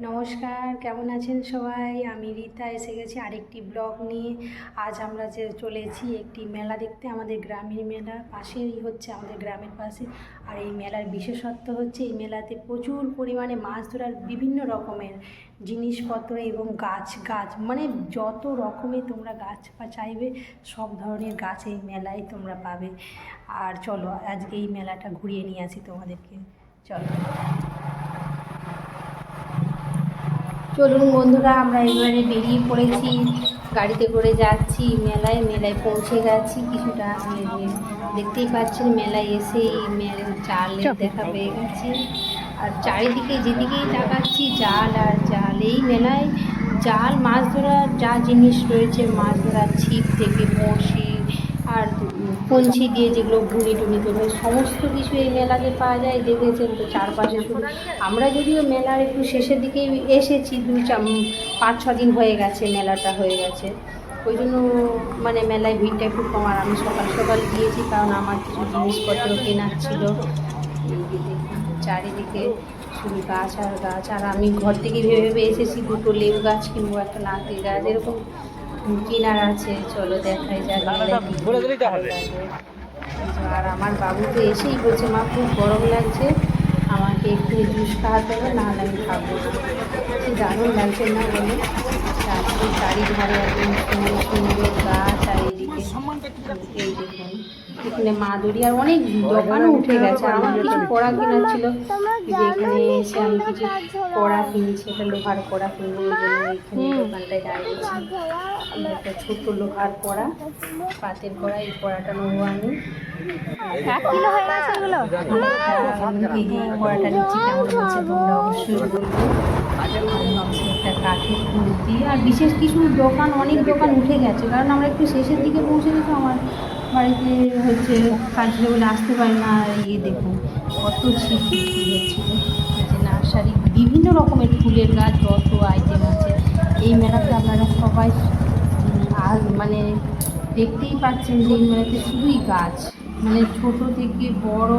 নমস্কার, কেমন আছেন সবাই? আমি রীতা, এসে গেছি আরেকটি ব্লগ নিয়ে। আজ আমরা যে চলেছি একটি মেলা দেখতে, আমাদের গ্রামের মেলা। পাশেই হচ্ছে আমাদের গ্রামের পাশে। আর এই মেলার বিশেষত্ব হচ্ছে, এই মেলাতে প্রচুর পরিমাণে মাছ ধরার বিভিন্ন রকমের জিনিসপত্র এবং গাছ গাছ। মানে যত রকমের তোমরা গাছ চাইবে, সব ধরনের গাছ এই মেলায় তোমরা পাবে। আর চলো, আজকে এই মেলাটা ঘুরিয়ে নিয়ে আসি তোমাদেরকে। চলো। চলুন বন্ধুরা আমরা এবারে বেরিয়ে পড়েছি। গাড়িতে করে যাচ্ছি মেলায় মেলায় পৌঁছে গেছি। কিছুটা দেখতেই পাচ্ছেন মেলায় এসে এই মেল চালের দেখা পেয়ে গেছি। আর চারিদিকে যেদিকেই তাকাচ্ছি জাল আর জাল। এই মেলায় জাল মাছ ধরার যা জিনিস রয়েছে মাছ ধরার ছিপ থেকে আর কঞ্চি দিয়ে যেগুলো ঘুড়ি টুড়ি তোলে সমস্ত কিছু এই মেলাতে পাওয়া যায়, দেখেছেন তো চারপাশে শুধু। আমরা যদিও মেলার একটু শেষের দিকে এসেছি, দু পাঁচ, ছ দিন হয়ে গেছে, মেলাটা হয়ে গেছে। ওই জন্য মানে মেলায় ভিড়টা একটু কম, আর আমি সকাল সকাল গিয়েছি, কারণ আমার কিছু জিনিসপত্র কেনার ছিল। চারিদিকে শুধু গাছ আর গাছ, আর আমি ঘর থেকে ভেবে ভেবে এসেছি, দুটো লেবু গাছ কিনবো, একটা নারকেল গাছ, এরকম কেনার আছে চলো দেখাই যাক। আর আমার বাবু তো এসেই বলছে মা খুব গরম লাগছে আমাকে একটু জুস খাওয়াতে হবে না হলে আমি খাব কি দারুণ লাগছে না বলে? চারিধারে একদম সুন্দর সুন্দর গাছ আর এই দেখুন এখানে মাদুরি আর অনেক দোকানও উঠে গেছে। আমার কিছু কড়া কেনার ছিল। যে এখানে এসে আমি কিছু কড়া কিনছি একটা লোহার কড়া কিনবো ওই জন্য এখানে দোকানটায় দাঁড়িয়েছি একটা ছোট্ট লোহার কড়া পাতের কড়া এই কড়াটা নেব আমি। কিলো হয়ে কড়াটা নিচ্ছি কেমন হচ্ছে তোমরা অবশ্যই বলবে। একটা কাঠের খুন্তি। আর বিশেষ কিছু দোকান অনেক দোকান উঠে গেছে। কারণ আমরা একটু শেষের দিকে পৌঁছে গেছি, আমার বাড়িতে হচ্ছে কাজ বলে আসতে পারি না ইয়ে দেখুন কত যে নার্সারি, বিভিন্ন রকমের ফুলের গাছ, যত আইটেম আছে। এই মেলাতে আপনারা সবাই আর মানে দেখতেই পাচ্ছেন যে এই মেলাতে শুধুই গাছ মানে ছোট থেকে বড়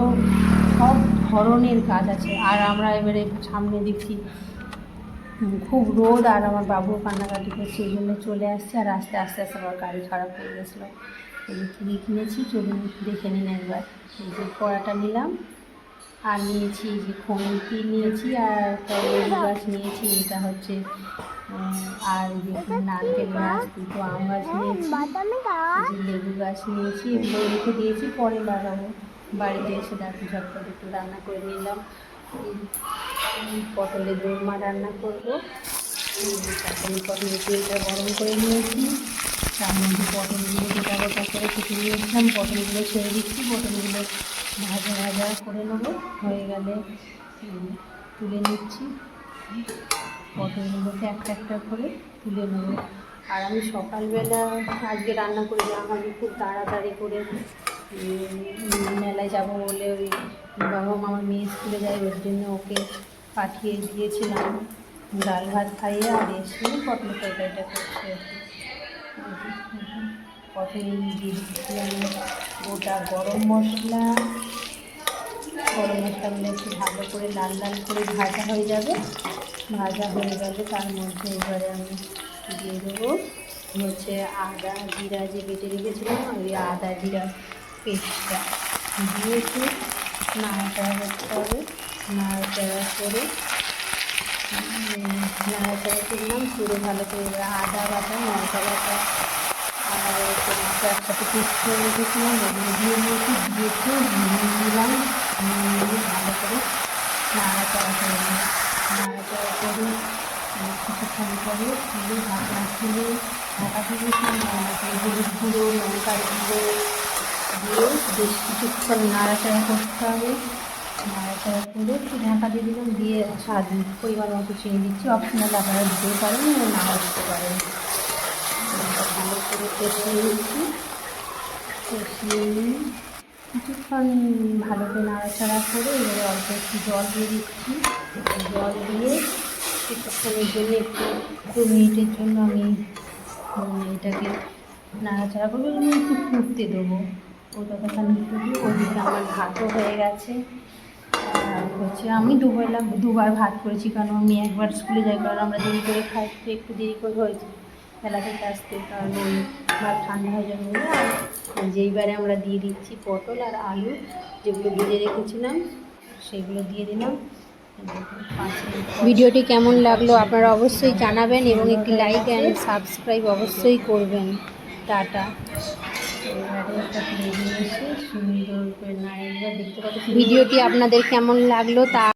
সব ধরনের গাছ আছে। আর আমরা এবারে সামনে দেখছি খুব রোদ আর আমার বাবু কান্নাকাটি করছে এই জন্য চলে আসছে আর আস্তে আস্তে আস্তে আমার গাড়ি খারাপ হয়ে গেছিল। এই কী কিনেছি চলুন দেখে নিন একবার। এই যে কড়াটা নিলাম আর নিয়েছি এই যে খন্তি নিয়েছি আর লেবু গাছ নিয়েছি এটা হচ্ছে আর এই যে নারকেল গাছ দুটো আম গাছ নিয়েছি এই যে লেবু গাছ নিয়েছি এগুলো রেখে দিয়েছি পরে লাগাবো বাড়িতে এসে দেখো ঝটপট একটু রান্না করে নিলাম। পটলের দোরমা রান্না করব। তারপরে পটলের তেলটা গরম করে নিয়েছি। তার মধ্যে পটলগুলো গোটা গোটা করে কেটে নিয়েছিলাম, পটলগুলো ছেড়ে দিচ্ছি। পটলগুলো ভাজা ভাজা করে নেব। হয়ে গেলে তুলে নিচ্ছি। পটলগুলোকে একটা একটা করে তুলে নেব। আর আমি সকালবেলা আজকে রান্না করেছিলাম আমি খুব তাড়াতাড়ি করে। মেলায় যাব বলে ওই বাবা মা আমার মেয়ে স্কুলে যায়, ওর জন্য ওকে পাঠিয়ে দিয়েছিলাম। ডাল ভাত খাইয়ে আর এসে পটল তরকারিটা করছে। প্রথমে দিয়ে দিচ্ছি আমি গোটা গরম মশলা। গরম মশলাগুলো একটু ভালো করে লাল লাল করে ভাজা হয়ে যাবে। ভাজা হয়ে গেলে তার মধ্যে এবারে আমি দিয়ে দেবো হচ্ছে আদা, জিরা যে বেটে রেখেছিলাম ওই আদা, জিরা পেস্টটা। দিয়ে একটু নাড়াচাড়া করতে হবে। নাড়াচাড়া করে নাড়াচাড়া করলাম, পুরো ভালো করে আদা বাটা লঙ্কা বাটা, আর একসাথে পেস্ট করে রেখেছিলাম দিয়ে দিয়েছি, দিয়ে নুন দিলাম ভালো করে নাড়াচাড়া করে নিলাম। নাড়াচাড়া করে কিছুক্ষণ পরে তুলে ঢাকনা ঢাকা তারপরে হলুদ গুঁড়ো লঙ্কার গুঁড়ো দিয়ে বেশ কিছুক্ষণ নাড়াচাড়া করতে হবে। নাড়াচাড়া করে একটু ঢাকা দিয়ে দিলাম, দিয়ে স্বাদ পরিমাণ মতো চিনি দিচ্ছি। অপশনাল আপনারা দিতেও পারেন নাও দিতে পারেন। ভালো করে কষিয়ে নিচ্ছি। কষিয়ে নিয়ে কিছুক্ষণ ভালো করে নাড়াচাড়া করে এবারে অল্প একটু জল দিয়ে দিচ্ছি। জল দিয়ে কিছুক্ষণের জন্য একটু দু মিনিটের জন্য আমি এটাকে নাড়াচাড়া করব একটু ফুটতে দেবো। ওটা আমার ভাতও হয়ে গেছে। আর হচ্ছে আমি দুবেলা, দুবার ভাত করেছি কারণ আমি একবার স্কুলে যাই, কারণ আমরা দেরি করে খাই একটু দেরি করে হয়েছে খেলা থেকে আসতে, কারণ ভাত ঠান্ডা হয়ে যাবে আর যেইবারে আমরা দিয়ে দিচ্ছি পটল আর আলু, যেগুলো ভেজে রেখেছিলাম, সেগুলো দিয়ে দিলাম। ভিডিওটি কেমন লাগল আপনারা অবশ্যই জানাবেন এবং একটি লাইক অ্যান্ড সাবস্ক্রাইব অবশ্যই করবেন। টাটা। সুন্দর ভিডিওটি আপনাদের কেমন লাগল তা